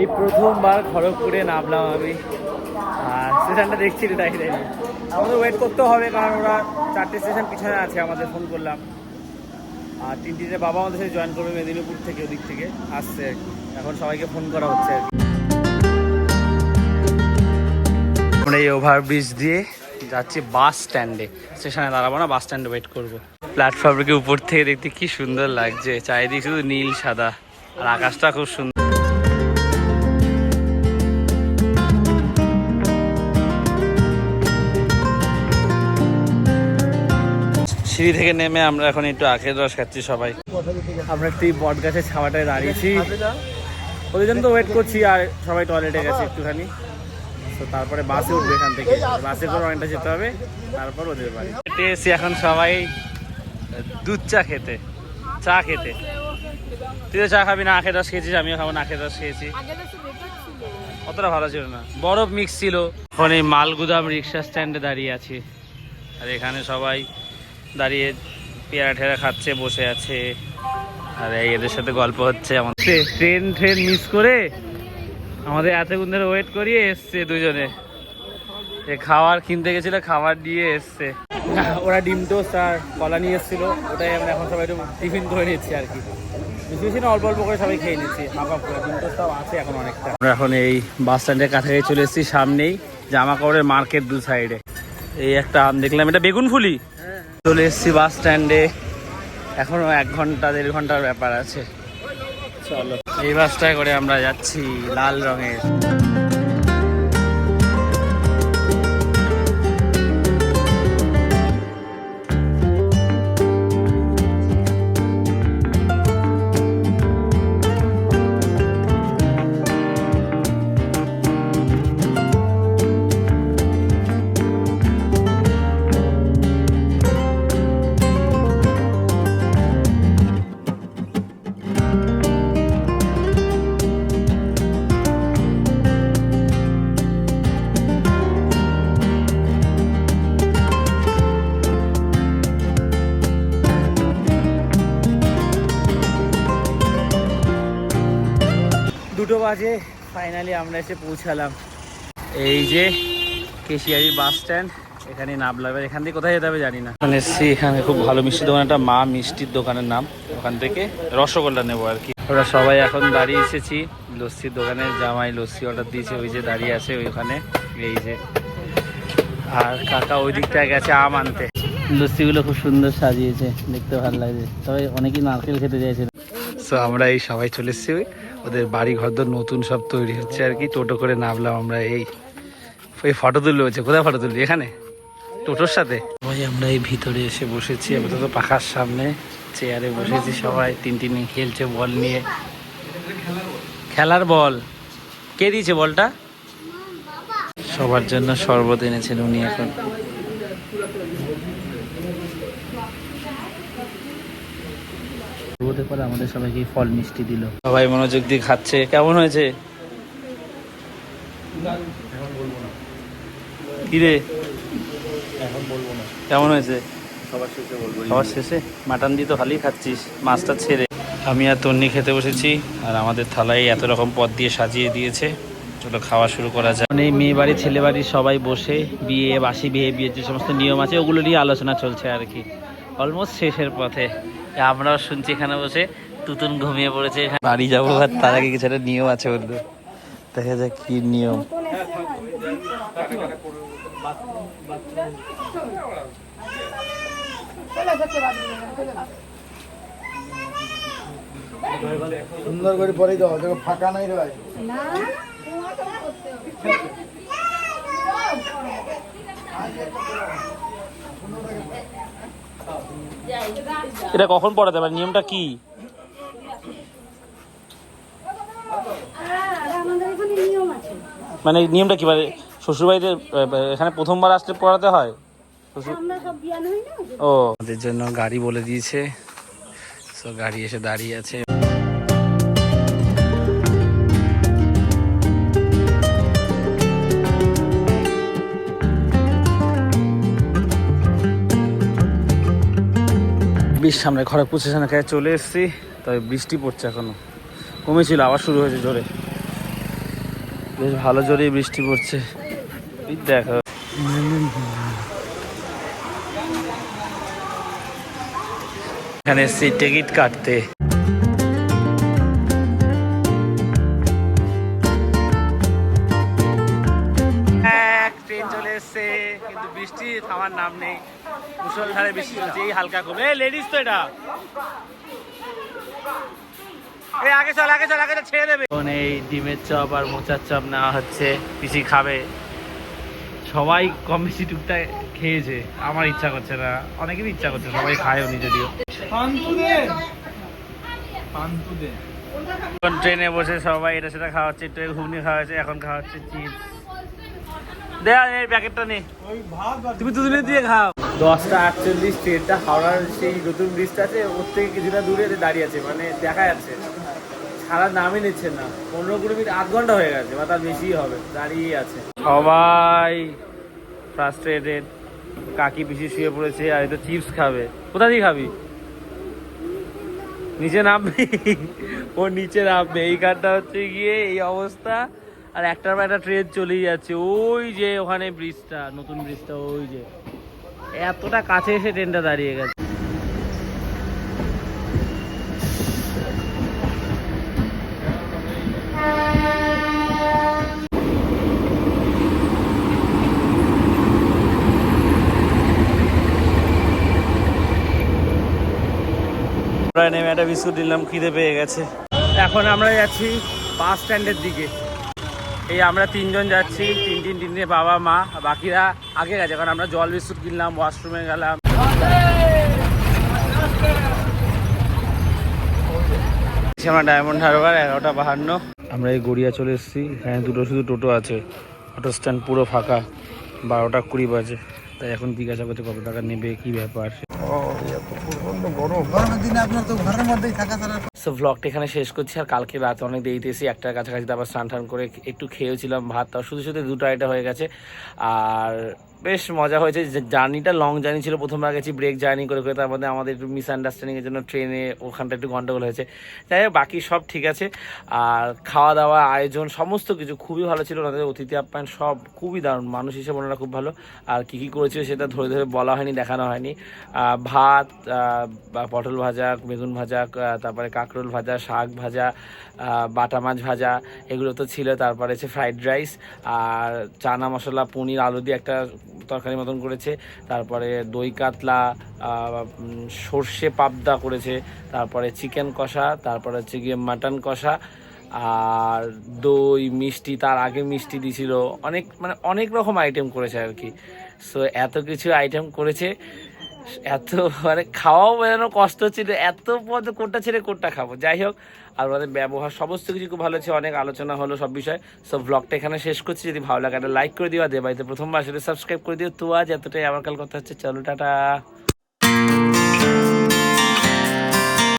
এই প্রথমবার খড়গপুরে নামলাম আমি। আর স্টেশনটা দেখছি তাই তাই। আমাদের ওয়েট করতে হবে কারণ ওরা চারটে স্টেশন পিছনে আছে, আমাদের ফোন করলাম। আর তিনটিতে বাবা আমাদের সাথে জয়েন করবে মেদিনীপুর থেকে ওদিক থেকে। আসছে এখন সবাইকে ফোন করা হচ্ছে আর আমরা এই ওভারব্রিজ দিয়ে যাচ্ছি বাস স্ট্যান্ডে স্টেশনে দাঁড়াবো না বাস স্ট্যান্ডে ওয়েট করব। প্ল্যাটফর্মকে উপর থেকে দেখতে কি সুন্দর লাগছে। চারিদিক শুধু নীল, সাদা। আর আকাশটা খুব সুন্দর। সিঁড়ি থেকে নেমে আমরা এখন একটু আখের রস খাচ্ছি সবাই। আমরা একটু বট গাছের ছাওয়াটায় দাঁড়িয়েছি। ওই জন্য তো ওয়েট করছি আর সবাই টয়লেটে গেছে একটুখানি। তো তারপরে বাসে উঠবে এখান থেকে। বাসে করে অনেকটা যেতে হবে। তারপর ওদের বাড়ি। এসে এখন সবাই। দুধ চা খেতে। চা খেতে। তুই তো চা খাবি না, আখের রস খেয়েছিস, আমিও খাব না, আখের রস খেয়েছি। অতটা ভালো ছিল না। বরফ মিক্স ছিল। এই মালগুদাম রিক্সা স্ট্যান্ডে দাঁড়িয়ে আছি। আর এখানে সবাই দাঁড়িয়ে পেয়ারা ঠেরা খাচ্ছে বসে আছে। আর এই এদের সাথে গল্প হচ্ছে আমাদের। ট্রেন ট্রেন মিস করে আমাদের এতক্ষণ ধরে ওয়েট করিয়ে এসছে দুজনে। এ খাবার কিনতে গেছিল খাবার দিয়ে এসছে। ওরা ডিম টোস্ট আর কলা নিয়ে এসেছিল ওটাই আমরা এখন সবাই একটু টিফিন করে নিচ্ছি আর কি। বেশি বেশি না অল্প অল্প করে সবাই খেয়ে নিচ্ছি। হাফ হাফ করে। ডিম টোস্টটাও আছে এখন অনেকটা। আমরা এখন এই বাস স্ট্যান্ডের কাছাকাছি চলে এসেছি সামনেই জামা কাপড়ের মার্কেট দু সাইডে এই একটা আম দেখলাম এটা বেগুন ফুলি? চলে এসেছি বাস স্ট্যান্ডে। এখনও এক ঘণ্টা দেড় ঘণ্টার ব্যাপার আছে। চলো। এই বাসটায় করে আমরা যাচ্ছি লাল রঙের। দুটো বাজে ফাইনালি আমরা এসে পৌঁছালাম। এই যে কেশিয়ারি বাস স্ট্যান্ড, এখানে নামলাম এখান থেকে কোথায় যেতে হবে জানি না। এখানে এসছি, এখানে খুব ভালো মিষ্টি দোকান, একটা মা মিষ্টির দোকানের নাম। ওখান থেকে রসগোল্লা নেব আর কি। ওরা সবাই এখন দাঁড়িয়ে এসেছি লস্যির দোকানে। জামাই লস্যি অর্ডার দিয়েছে, ওই যে দাঁড়িয়ে আছে ওইখানে। এই যে। আর কাকা ওই দিকটায় গেছে আম আনতে। লস্যিগুলো খুব সুন্দর সাজিয়েছে, দেখতে ভালো লাগছে। তবে অনেকেই নারকেল খেতে চাইছে সো আমরা এই সবাই চলে এসেছি ওদের বাড়ি ঘর দর নতুন সব তৈরি হচ্ছে আর কি। টোটো করে নামলাম আমরা এই এই ফটো তুললে হচ্ছে। কোথায় ফটো তুললি? এখানে? টোটোর সাথে? সবাই আমরা এই ভিতরে এসে বসেছি। আপাতত পাখার সামনে চেয়ারে বসেছি সবাই। তিন তিন খেলছে বল নিয়ে। খেলার বল। কে দিয়েছে বলটা? সবার জন্য শরবত এনেছেন উনি এখন। হতে পারে আমাদের সবাইকে ফল মিষ্টি দিল। সবাই মনোযোগ দিয়ে খাচ্ছে। কেমন হয়েছে? কিরে? এখন বলব না। কেমন হয়েছে? সবার শেষে বলব খাবার শেষে? মাটন দিয়ে তো ভালোই খাচ্ছিস মাছটা ছেড়ে। আমি আর তন্নি খেতে বসেছি আর আমাদের থালায় এত রকম পদ দিয়ে সাজিয়ে দিয়েছে। চলো খাওয়া শুরু করা যায় এই মেয়ে বাড়ি ছেলে বাড়ি সবাই বসে বিয়ে বাসি বিয়ে বিয়ের যে সমস্ত নিয়ম আছে ওগুলো নিয়ে আলোচনা চলছে আর কি। অলমোস্ট শেষের পথে। আমরাও শুনছি এখানে বসে। তুতুন ঘুমিয়ে পড়েছে বাড়ি যাব আর তার আগে কিছু একটা নিয়ম আছে ওদের দেখা যাক কি নিয়ম। সুন্দর করে পরে দাও দেখো ফাঁকা নাই রয় এটা কখন পড়াতে পারে নিয়মটা কি? আর আমাদের এখানে নিয়ম আছে মানে নিয়মটা কি? মানে শ্বশুরবাড়িতে এখানে প্রথমবার আসলে পড়াতে হয়? শ্বশুর আমরা সব জ্ঞান হই না? ও। আমাদের জন্য গাড়ি বলে দিয়েছে। সো গাড়ি এসে দাঁড়িয়ে আছে। বৃষ্টি সামনে খড়গপুর স্টেশনের কাছে চলে এসেছি, তবে বৃষ্টি পড়ছে এখনও। কমেছিল, আবার শুরু হয়েছে জোরে। বেশ ভালো জোরেই বৃষ্টি পড়ছে। দেখো। এখানে এসছি টিকিট কাটতে। ট্রেন চলে এসছে। কিন্তু বৃষ্টি থামার নাম নেই। মুসলধারে বৃষ্টি চলছে এই হালকা কমে এই লেডিস তো এটা। এই আগে চল আগে চল আগে চল ছেড়ে দেবে। এখন এই ডিমের চপ আর মোচার চপ নেওয়া হচ্ছে পিসি খাবে। সবাই কম বেশি টুকটাক খেয়েছে আমার ইচ্ছা করছে না। অনেকেরই ইচ্ছা করছে সবাই খায় উনি যদিও। এখন ট্রেনে বসে সবাই এটা সেটা খাওয়া হচ্ছে একটু ঘুগনি খাওয়া হচ্ছে এখন খাওয়া হচ্ছে চিপস এই প্যাকেটটা নে। তুমি দুদিনে দিয়ে খাও। দশটা আটচল্লিশ ট্রেনটা হাওড়ার সেই নতুন ব্রিজটা আছে ওর থেকে কিছুটা দূরে দাঁড়িয়ে আছে মানে দেখা যাচ্ছে। সারা নিচ্ছে না পনেরো কুড়ি মিনিট আধ ঘণ্টা হয়ে গেছে বা তার বেশি হবে দাঁড়িয়ে আছে। সবাই ফ্রাস্ট্রেটেড কাকি পিসি শুয়ে পড়েছে আর এটা চিপস খাবে। কোথা দিয়ে খাবি? নিচে নামবে? ও নিচে নামবে এই কারটা হচ্ছে গিয়ে এই অবস্থা। আর একটার পর একটা ট্রেন চলেই যাচ্ছে। ওই যে ওখানে ব্রিজটা নতুন ব্রিজটা ওই যে। এতটা কাছে এসে ট্রেনটা দাঁড়িয়ে গেছে। নেমে একটা বিস্কুট নিলাম খিদে পেয়ে গেছে। এখন আমরা যাচ্ছি বাস স্ট্যান্ডের দিকে। এই আমরা তিনজন যাচ্ছি, তিন তিন তিনটে বাবা, মা বাকিরা আগে গেছে, কারণ আমরা জল বিস্কুট কিনলাম ওয়াশরুমে গেলাম। আমরা ডায়মন্ড হারবার এগারোটা বাহান্ন। আমরা এই গড়িয়া চলে এসেছি, এখানে দুটো, শুধু টোটো আছে। অটো স্ট্যান্ড পুরো ফাঁকা, বারোটা কুড়ি বাজে। তাই এখন জিজ্ঞাসা করতে কত টাকা নেবে, কি ব্যাপার? সো ভ্লগটা এখানে শেষ করছি আর কালকে রাতে অনেক দেরিতে এসেছি একটার কাছাকাছি আবার স্নান টান করে একটু খেয়েছিলাম ভাত শুধু শুধু দুটো আইটা হয়ে গেছে। আর বেশ মজা হয়েছে। জার্নিটা লং জার্নি ছিল প্রথমবার গেছি ব্রেক জার্নি করে করে তার মধ্যে আমাদের একটু মিসআন্ডারস্ট্যান্ডিংয়ের জন্য ট্রেনে ওখানটা একটু গন্ডগোল হয়েছে। যাই হোক, বাকি সব ঠিক আছে। আর খাওয়া দাওয়া আয়োজন, সমস্ত কিছু খুবই ভালো ছিল। ওনাদের অতিথি আপ্যায়ন সব খুবই দারুণ। মানুষ হিসেবে ওনারা খুব ভালো। আর কী কী করেছিল সেটা ধরে ধরে বলা হয়নি, দেখানো হয়নি। ভাত পটল ভাজা, বেগুন ভাজা তারপরে কাঁকরোল ভাজা, শাক ভাজা বাটা মাছ ভাজা, এগুলো তো ছিল। তারপরে হচ্ছে ফ্রাইড রাইস আর চানা মশলা, পনির, আলু দিয়ে একটা তরকারি মতন করেছে, তারপরে দই কাতলা সর্ষে পাবদা করেছে, তারপরে চিকেন কষা, তারপরে হচ্ছে গিয়ে মাটন কষা, আর দই, মিষ্টি, তার আগে মিষ্টি দিছিল, অনেক মানে অনেক রকম আইটেম করেছে আর কি। সো এত কিছু আইটেম করেছে এত মানে খাওয়াও যেন কষ্ট ছিল এত পদ কোনটা ছেড়ে কোনটা খাব। যাই হোক, আর ওদের ব্যবহার সমস্ত কিছু খুব ভালো আছে অনেক আলোচনা হলো সব বিষয়ে। সব ব্লগটা এখানে শেষ করছি। যদি ভালো লাগে লাইক করে দিও। দেবাইতে প্রথমবার সেটা সাবস্ক্রাইব করে দিও। তো আজ এতটাই। আমার কাল কথা হচ্ছে। চলো, টাটা।